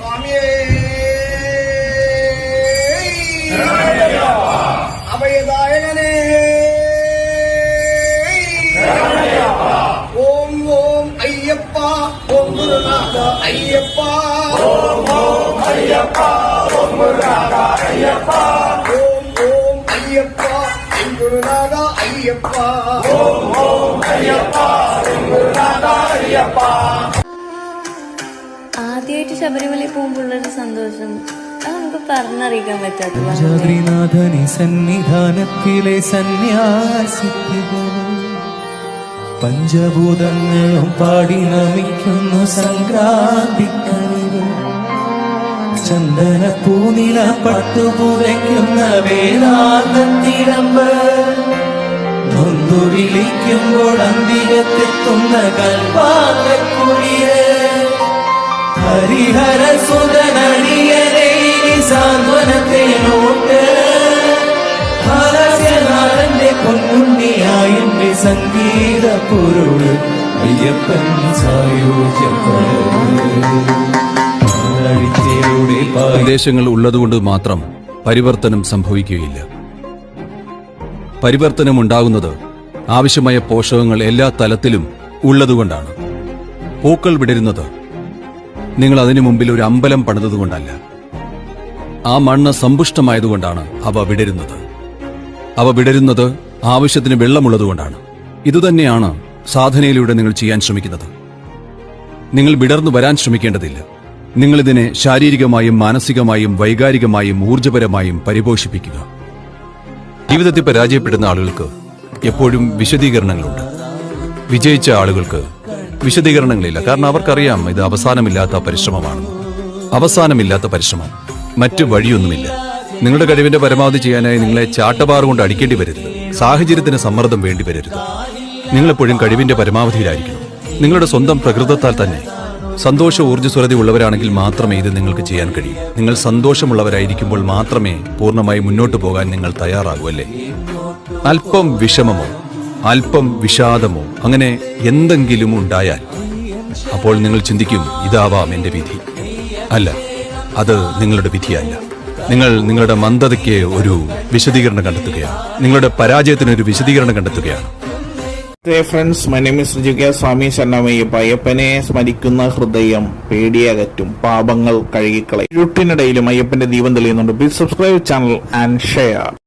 சுவாமியே. அபயதாயனே ஓம் ஓம் ஐயப்பா. ஓம் குருநாதா ஐயப்பா. ஓம் ஓம் ஐயப்பா. ஓம் குருநாதா ஐயப்பா. ஓம் ശബരിമലയിൽ പോകുമ്പോഴുള്ളൊരു സന്തോഷം. ജാദ്രിനാഥനി സന്നിധാനത്തിലെ സന്യാസിക്കുക പഞ്ചഭൂതങ്ങളും പാടി നമിക്കുന്നു സംക്രാന്തിക്കറിവ് ചന്ദന പൂനില പട്ടുപുരയ്ക്കുന്ന വേദാന്തത്തിരമ്പ്. വിളിക്കുമ്പോൾ അന്തികത്തെത്തുന്ന കൽപ്പാക്കുളിര് ഹരിഹര സുതനടിയനെ സാന്ത്വനത്തെ നോട്ട് ഹാസ്യനാഥന്റെ പൊന്നുണ്ണിയായി സംഗീത പൊരുൾ അയ്യപ്പൻ നിർദ്ദേശങ്ങൾ ഉള്ളതുകൊണ്ട് മാത്രം പരിവർത്തനം സംഭവിക്കുകയില്ല. പരിവർത്തനം ഉണ്ടാകുന്നത് ആവശ്യമായ പോഷകങ്ങൾ എല്ലാ തലത്തിലും ഉള്ളതുകൊണ്ടാണ്. പൂക്കൾ വിടരുന്നത് നിങ്ങൾ അതിനു മുമ്പിൽ ഒരു അമ്പലം പണിതുകൊണ്ടല്ല ആ മണ്ണ് സമ്പുഷ്ടമായതുകൊണ്ടാണ് അവ വിടരുന്നത്. അവ വിടരുന്നത് ആവശ്യത്തിന് വെള്ളമുള്ളതുകൊണ്ടാണ്. ഇതുതന്നെയാണ് സാധനയിലൂടെ നിങ്ങൾ ചെയ്യാൻ ശ്രമിക്കുന്നത്. നിങ്ങൾ വിടർന്നു വരാൻ ശ്രമിക്കേണ്ടതില്ല. നിങ്ങളിതിനെ ശാരീരികമായും മാനസികമായും വൈകാരികമായും ഊർജപരമായും പരിപോഷിപ്പിക്കുക. ജീവിതത്തിൽ പരാജയപ്പെടുന്ന ആളുകൾക്ക് എപ്പോഴും വിശദീകരണങ്ങളുണ്ട്. വിജയിച്ച ആളുകൾക്ക് വിശദീകരണങ്ങളില്ല. കാരണം അവർക്കറിയാം ഇത് അവസാനമില്ലാത്ത പരിശ്രമമാണ്. അവസാനമില്ലാത്ത പരിശ്രമം. മറ്റു വഴിയൊന്നുമില്ല. നിങ്ങളുടെ കഴിവിന്റെ പരമാവധി ചെയ്യാനായി നിങ്ങളെ ചാട്ടപാറ കൊണ്ട് അടിക്കേണ്ടി വരരുത്. സാഹചര്യത്തിന് സമ്മർദ്ദം വേണ്ടി വരരുത്. നിങ്ങളെപ്പോഴും കഴിവിന്റെ പരമാവധിയിലായിരിക്കണം. നിങ്ങളുടെ സ്വന്തം പ്രകൃതത്താൽ തന്നെ. സന്തോഷ ഊർജസ്വലത ഉള്ളവരാണെങ്കിൽ മാത്രമേ ഇത് നിങ്ങൾക്ക് ചെയ്യാൻ കഴിയൂ. നിങ്ങൾ സന്തോഷമുള്ളവരായിരിക്കുമ്പോൾ മാത്രമേ പൂർണമായി മുന്നോട്ട് പോകാൻ നിങ്ങൾ തയ്യാറാകൂ അല്ലേ? അല്പം വിഷമമോ? അല്പം വിഷാദമോ അങ്ങനെ എന്തെങ്കിലും ഉണ്ടായാൽ. അപ്പോൾ നിങ്ങൾ ചിന്തിക്കും ഇതാവാം എന്റെ വിധി. അല്ല അത് നിങ്ങളുടെ വിധിയല്ല. നിങ്ങൾ നിങ്ങളുടെ മന്ദതയ്ക്ക് ഒരു വിശദീകരണം കണ്ടെത്തുകയാണ്. നിങ്ങളുടെ പരാജയത്തിന് ഒരു വിശദീകരണം കണ്ടെത്തുകയാണ്. ഫ്രണ്ട്സ് മനമിസ് സ്വാമി ശരണമയ്യപ്പ അയ്യപ്പനെ സ്മരിക്കുന്ന ഹൃദയം പേടിയകറ്റും പാപങ്ങൾ കഴുകിക്കളയും. ഇരുട്ടിനിടയിലും അയ്യപ്പന്റെ ദീപം തെളിയുന്നുണ്ട്. Please subscribe channel and share